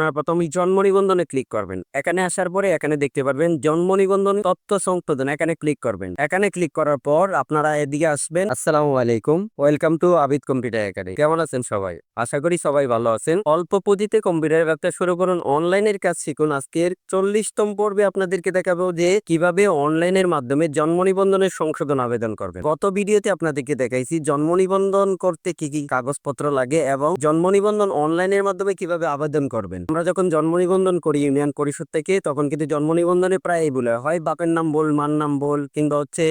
আপনারা প্রথমে জন্ম নিবন্ধনে ক্লিক করবেন। এখানে আসার পরে এখানে দেখতে পারবেন জন্ম নিবন্ধন তথ্য সংশোধন। এখানে ক্লিক করবেন। এখানে ক্লিক করার পর আপনারা এদিকে আসবেন। আসসালামু আলাইকুম। Welcome to Abid computer academy কেমন আছেন সবাই? আশা করি সবাই ভালো আছেন। অল্প পুঁজিতে কম্পিউটার ব্যবসা শুরু করুন। অনলাইনের কাজ শিখুন। আজকের চল্লিশতম পর্বে আপনাদেরকে দেখাবো যে কীভাবে অনলাইনের মাধ্যমে জন্ম নিবন্ধনের সংশোধন আবেদন করবেন। গত ভিডিওতে আপনাদেরকে দেখাইছি জন্ম নিবন্ধন করতে কি কি কাগজপত্র লাগে এবং জন্ম নিবন্ধন অনলাইনের মাধ্যমে কীভাবে আবেদন করবেন। আমরা যখন জন্ম নিবন্ধন করি, ইউনিয়ন পরিষদ থেকে, তখন কিন্তু জন্ম নিবন্ধনে প্রায় এই বলে হয় বাপের নাম বল, মার নাম বল, কিংবা হচ্ছে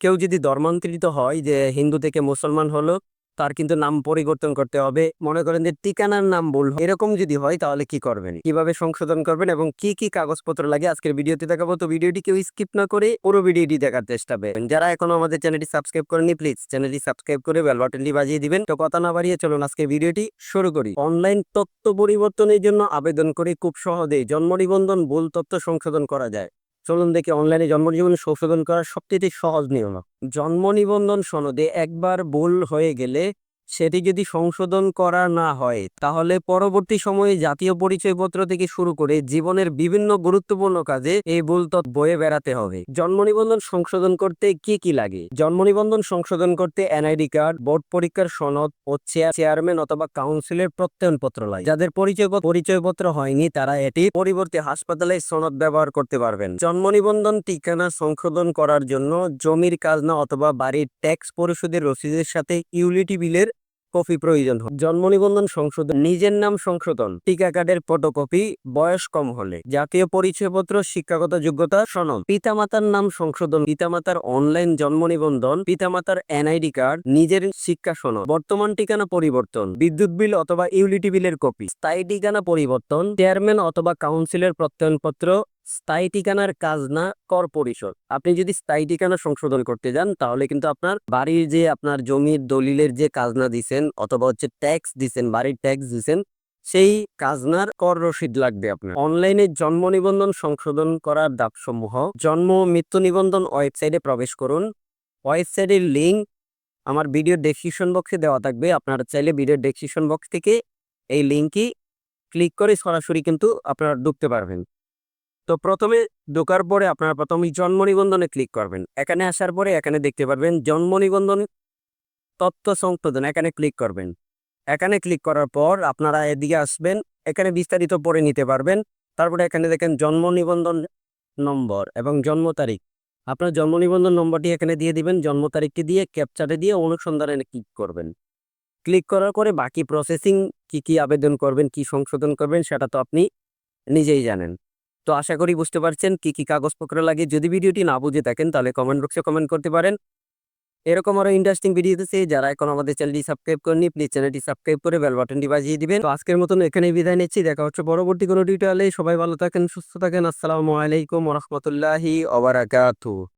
কেউ যদি ধর্মান্তরিত হয় যে হিন্দু থেকে মুসলমান হলো তার কিন্তু নাম পরিবর্তন করতে হবে। মনে করেন যে ঠিকানার নাম ভুল এরকম যদি হয় তাহলে কি করবেন? কীভাবে সংশোধন করবেন এবং কি কি কাগজপত্র লাগে আজকের ভিডিওতে দেখাবো। তো ভিডিওটি কেউ স্কিপ না করে পুরো ভিডিওটি দেখার চেষ্টা করবেন। যারা এখনও আমাদের চ্যানেলটি সাবস্ক্রাইব করেনি প্লিজ চ্যানেলটি সাবস্ক্রাইব করে বেল বাটনটি বাজিয়ে দিবেন। তো কথা না বাড়িয়ে চলুন আজকের ভিডিওটি শুরু করি। অনলাইন তথ্য পরিবর্তনের জন্য আবেদন করে খুব সহজেই জন্ম নিবন্ধন ভুল তথ্য সংশোধন করা যায়। চলুন দেখি অনলাইনে জন্ম নিবন্ধন সংশোধন করার সবচেয়ে সহজ নিয়ম। জন্ম নিবন্ধন সনদে একবার ভুল হয়ে গেলে সেটি যদি সংশোধন করা না হয়, তাহলে পরবর্তী সময়ে জাতীয় পরিচয়পত্র থেকে শুরু করে জীবনের বিভিন্ন গুরুত্বপূর্ণ কাজে এই ভুল তথ্য বয়ে বেড়াতে হবে। জন্ম নিবন্ধন সংশোধন করতে কি কি লাগে? জন্ম নিবন্ধন সংশোধন করতে এনআইডি কার্ড, বোর্ড পরীক্ষার সনদ ও চেয়ারম্যান অথবা কাউন্সিলের প্রত্যয়নপত্র লাগে যাদের পরিচয় পরিচয়পত্র হয়নি, তারা এটি পরিবর্তে হাসপাতালে সনদ ব্যবহার করতে পারবেন। জন্ম নিবন্ধন ঠিকানা সংশোধন করার জন্য জমির কাজনা অথবা বাড়ির ট্যাক্স পরিশোধের রসিদের সাথে ইউলিটি বিলের কপি প্রয়োজন হয়। জন্ম নিবন্ধন সংশোধন। নিজের নাম সংশোধন। টিকা কার্ডের ফটোকপি বয়স কম হলে। জাতীয় পরিচয়পত্র, শিক্ষাগত যোগ্যতা, সনদ। পিতামাতার নাম সংশোধন। পিতামাতার অনলাইন জন্ম নিবন্ধন। পিতামাতার এনআইডি কার্ড। নিজের শিক্ষা সনদ। বর্তমান ঠিকানা পরিবর্তন। বিদ্যুৎ বিল অথবা ইউলিটি বিলের কপি। স্থায়ী ঠিকানা পরিবর্তন। চেয়ারম্যান অথবা কাউন্সিলের প্রত্যয়নপত্র স্থায়ী ঠিকানার কাজ না কর পরিশোধ আপনি যদি স্থায়ী ঠিকানা সংশোধন করতে যান, তাহলে কিন্তু আপনার বাড়ির যে আপনার জমির দলিলের যে কাজনা দিছেন, অথবা হচ্ছে ট্যাক্স দিছেন, বাড়ির ট্যাক্স দিছেন, সেই কাজনার কর রসিদ লাগবে আপনার। অনলাইনে জন্ম নিবন্ধন সংশোধন করার ধাপসমূহ। জন্ম মৃত্যু নিবন্ধন ওয়েবসাইটে প্রবেশ করুন। ওয়েবসাইটের লিঙ্ক আমার ভিডিও ডেসক্রিপশন বক্সে দেওয়া থাকবে। আপনারা চাইলে ভিডিও ডেসক্রিপশন বক্স থেকে এই লিঙ্কই ক্লিক করে সরাসরি কিন্তু আপনারা ঢুকতে পারবেন। তো প্রথমে ঢোকার পরে আপনারা প্রথমে জন্ম নিবন্ধনে ক্লিক করবেন। এখানে আসার পরে এখানে দেখতে পারবেন জন্ম নিবন্ধন, তথ্য সংশোধন, এখানে ক্লিক করবেন। এখানে ক্লিক করার পর আপনারা এদিকে আসবেন, এখানে বিস্তারিত পড়ে নিতে পারবেন। তারপরে এখানে দেখেন জন্ম নিবন্ধন নম্বর এবং জন্ম তারিখ। আপনার জন্ম নিবন্ধন নম্বরটি এখানে দিয়ে দিবেন, জন্ম তারিখটি দিয়ে ক্যাপচারে দিয়ে অনুসন্ধানে ক্লিক করবেন। ক্লিক করার পরে বাকি প্রসেসিং কি কি আবেদন করবেন, কি সংশোধন করবেন সেটা তো আপনি নিজেই জানেন। তো আশা করি বুঝতে পারছেন কি কি কাগজপত্র লাগে। যদি ভিডিওটি না বুঝে থাকেন, তাহলে কমেন্ট বক্সে কমেন্ট করতে পারেন। এরকম আরও ইন্টারেস্টিং ভিডিও দিচ্ছে যারা এখন আমাদের চ্যানেলটি সাবস্ক্রাইব করেনি প্লিজ চ্যানেলটি সাবস্ক্রাইব করে বেল বাটনটি বাজিয়ে দিবেন। তো আজকের মতন এখানে বিদায় নিচ্ছি। দেখা হচ্ছে পরবর্তী কোনো টিউটোরিয়ালে সবাই ভালো থাকেন, সুস্থ থাকেন। আসসালামু আলাইকুম রহমতুল্লাহি ওবারাকাতু